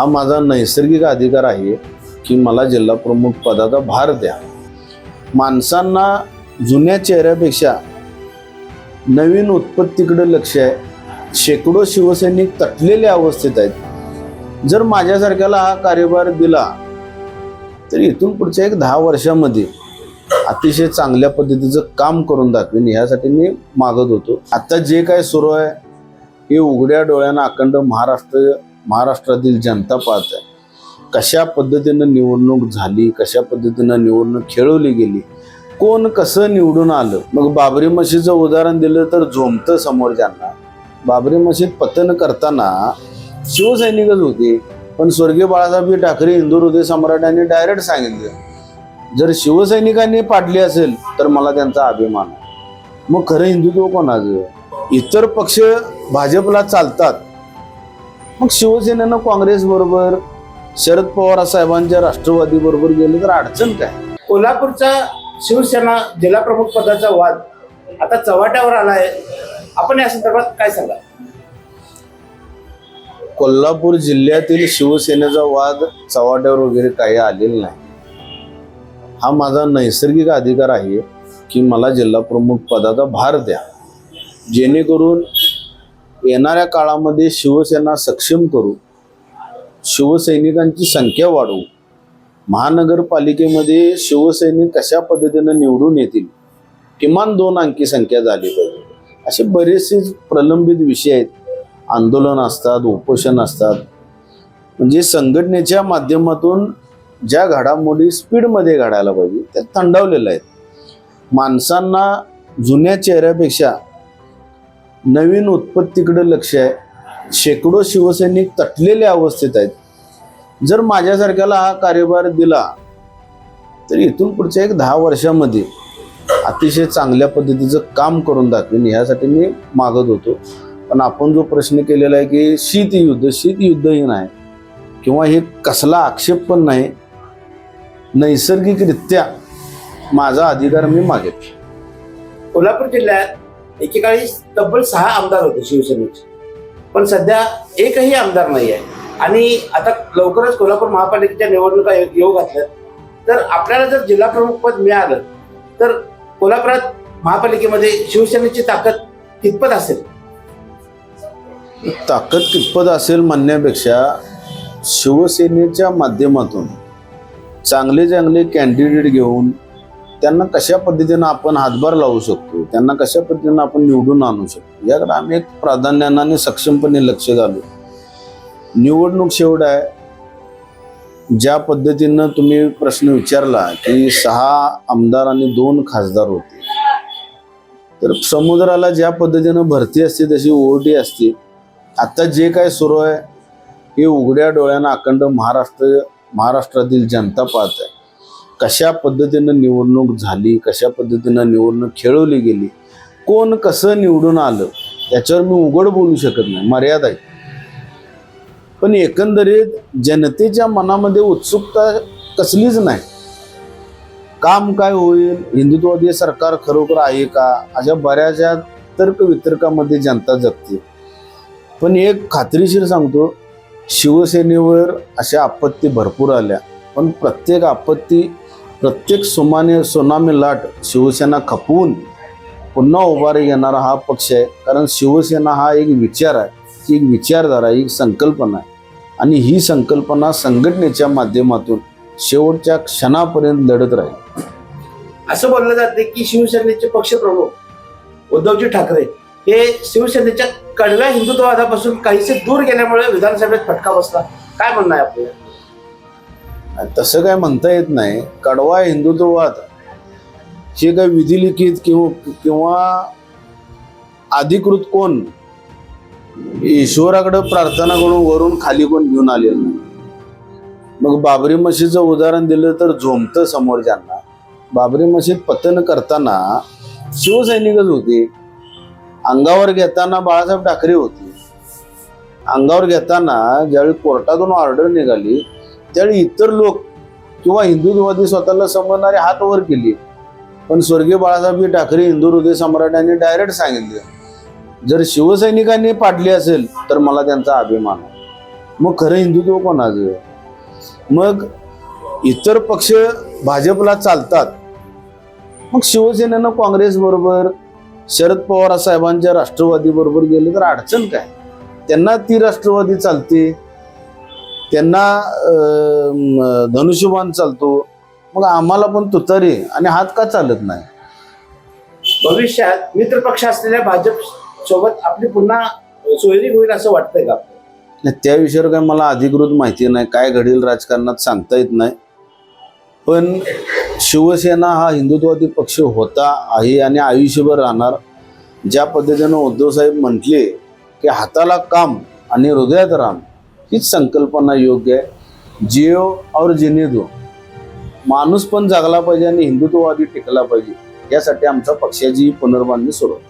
हा माझा नैसर्गिक अधिकार आहे की मला जिल्हा प्रमुख पदाचा भार द्या. माणसांना जुन्या चेहऱ्यापेक्षा नवीन उत्पत्तीकडे लक्ष आहे. शेकडो शिवसैनिक तटलेल्या अवस्थेत आहेत. जर माझ्यासारख्याला हा कार्यभार दिला तर इथून पुढच्या एक दहा वर्षामध्ये अतिशय चांगल्या पद्धतीचं काम करून दाखवेन. ह्यासाठी मी मागत होतो. आता जे काय सुरू आहे हे उघड्या डोळ्यानं अखंड महाराष्ट्र महाराष्ट्रातील जनता पाहत आहे कशा पद्धतीनं निवडणूक झाली कशा पद्धतीनं निवडणूक खेळवली गेली कोण कसं निवडून आलं? मग बाबरी मशीदचं उदाहरण दिलं तर झोमतं समोर ज्यांना. बाबरी मशीद पतन करताना शिवसैनिकच होते पण स्वर्गीय बाळासाहेब ठाकरे हिंदू हृदय सम्राटांनी डायरेक्ट सांगितलं जर शिवसैनिकांनी पाडली असेल तर मला त्यांचा अभिमान आहे. मग खरं हिंदुत्व कोणाचं? इतर पक्ष भाजपला चालतात मग शिवसेनेनं काँग्रेस बरोबर शरद पवार साहेबांच्या राष्ट्रवादी बरोबर गेले तर अडचण काय? कोल्हापूरचा शिवसेना जिल्हा प्रमुख पदाचा वाद आता चव्हाट्यावर आलाय. आपण या संदर्भात काय सांगा कोल्हापूर जिल्ह्यातील शिवसेनेचा वाद चव्हाट्यावर वगैरे काही आलेला नाही. हा माझा नैसर्गिक अधिकार आहे की मला जिल्हा प्रमुख पदाचा भार द्या. जेणेकरून येणाऱ्या काळामध्ये शिवसेना सक्षम करू शिवसैनिकांची संख्या वाढवू महानगरपालिकेमध्ये शिवसैनिक कशा पद्धतीनं निवडून येतील किमान दोन अंकी संख्या झाली पाहिजे. असे बरेचसे प्रलंबित विषय आहेत. आंदोलन असतात उपोषण असतात. म्हणजे संघटनेच्या माध्यमातून ज्या घडामोडी स्पीडमध्ये घडायला पाहिजे त्या थंडावलेल्या आहेत. माणसांना जुन्या चेहऱ्यापेक्षा नवीन उत्पत्तीकडे लक्ष आहे. शेकडो शिवसैनिक तटलेल्या अवस्थेत आहेत. जर माझ्यासारख्याला हा कार्यभार दिला तर इथून पुढच्या एक दहा वर्षामध्ये अतिशय चांगल्या पद्धतीचं काम करून दाखवेन. ह्यासाठी मी मागत होतो. पण आपण जो प्रश्न केलेला आहे की शीतयुद्ध शीतयुद्धही नाही. किंवा हे कसला आक्षेप पण नाही. नैसर्गिकरित्या माझा अधिकार मी मागेन कोल्हापूर जिल्ह्यात एकेकाळी तब्बल सहा आमदार होते शिवसेनेचे. पण सध्या एकही आमदार नाही आहे आणि आता लवकरच कोल्हापूर महापालिकेच्या निवडणुका येऊ घातल्या तर आपल्याला जर जिल्हा प्रमुख पद मिळालं तर कोल्हापुरात महापालिकेमध्ये शिवसेनेची ताकद कितपत असेल? ताकद कितपत असेल म्हणण्यापेक्षा शिवसेनेच्या माध्यमातून चांगले चांगले कॅन्डिडेट घेऊन त्यांना कशा पद्धतीनं आपण हातभार लावू शकतो? त्यांना कशा पद्धतीनं आपण निवडून आणू शकतो? याकडे आम्ही एक प्राधान्यानं आणि सक्षमपणे लक्ष घालू. निवडणूक शेवट आहे. ज्या पद्धतीनं तुम्ही प्रश्न विचारला की सहा आमदार आणि दोन खासदार होते. तर समुद्राला ज्या पद्धतीनं भरती असते तशी ओरडी असते. आता जे काय सुरू आहे हे उघड्या डोळ्यानं अखंड महाराष्ट्र महाराष्ट्रातील जनता पाहत आहे. कशा पद्धतीनं निवडणूक झाली कशा पद्धतीनं निवडणूक खेळवली गेली कोण कसं निवडून आलं याच्यावर मी उघड बोलू शकत नाही मर्यादा आहे. पण एकंदरीत जनतेच्या मनामध्ये उत्सुकता कसलीच नाही. काम काय होईल हिंदुत्ववादी सरकार खरोखर आहे का अशा बऱ्याचशा तर्क वितर्कामध्ये जनता जगते. पण एक खात्रीशीर सांगतो शिवसेनेवर अशा आपत्ती भरपूर आल्या. पण प्रत्येक आपत्ती प्रत्येक सुमाने सोनामी लाट शिवसेना खपवून पुन्हा उभारी घेणारा हा पक्ष आहे. कारण शिवसेना हा एक विचार आहे एक विचारधारा एक संकल्पना आहे. आणि ही संकल्पना संघटनेच्या माध्यमातून शेवटच्या क्षणापर्यंत लढत राहील. असं बोललं जाते की शिवसेनेचे पक्षप्रमुख उद्धवजी ठाकरे हे शिवसेनेच्या कडव्या हिंदुत्ववादापासून काहीसे दूर गेल्यामुळे विधानसभेत फटका बसला. काय म्हणणं आहे आपल्याला तसं काय म्हणता येत नाही. कडवा हिंदुत्ववाद. हे काय विधिलिखित किंवा किंवा अधिकृत कोण ईश्वराकडं प्रार्थना करून वरून खाली कोण घेऊन आलेलं नाही. मग बाबरी मशीदचं उदाहरण दिलं तर झोमतं समोर ज्यांना. बाबरी मशीद पतन करताना शिवसैनिकच होते. अंगावर घेताना बाळासाहेब ठाकरे होते. अंगावर घेताना ज्यावेळी कोर्टातून ऑर्डर निघाली त्यावेळी इतर लोक किंवा हिंदुत्ववादी स्वतःला समजणारे हात वर केली. पण स्वर्गीय बाळासाहेब ठाकरे हिंदू हृदय सम्राटांनी डायरेक्ट सांगितलं. जर शिवसैनिकांनी पाडली असेल तर मला त्यांचा अभिमान मग खरं हिंदुत्व कोणाचं? मग इतर पक्ष भाजपला चालतात. मग शिवसेनेनं काँग्रेस बरोबर शरद पवार साहेबांच्या राष्ट्रवादी बरोबर गेले तर अडचण काय? त्यांना ती राष्ट्रवादी चालते. त्यांना धनुष्यबाण चालतो. मग आम्हाला पण तुतारी आणि हात का चालत नाही? भविष्यात मित्र पक्ष असलेल्या भाजप सोबत आपली पुन्हा सोयरी होईल असं वाटतंय का नाही, त्या विषयावर काय मला अधिकृत माहिती नाही. काय घडेल राजकारणात सांगता येत नाही. पण शिवसेना हा हिंदुत्ववादी पक्ष होता आहे आणि आयुष्यभर राहणार. ज्या पद्धतीनं उद्धवसाहेब म्हटले की हाताला काम आणि हृदयात राम हीच संकल्पना योग्य आहे. जिओ और जिने दो माणूस पण जगला पाहिजे आणि हिंदुत्ववादी टिकला पाहिजे. यासाठी आमच्या पक्षाची पुनर्बांधणी सुरू आहे.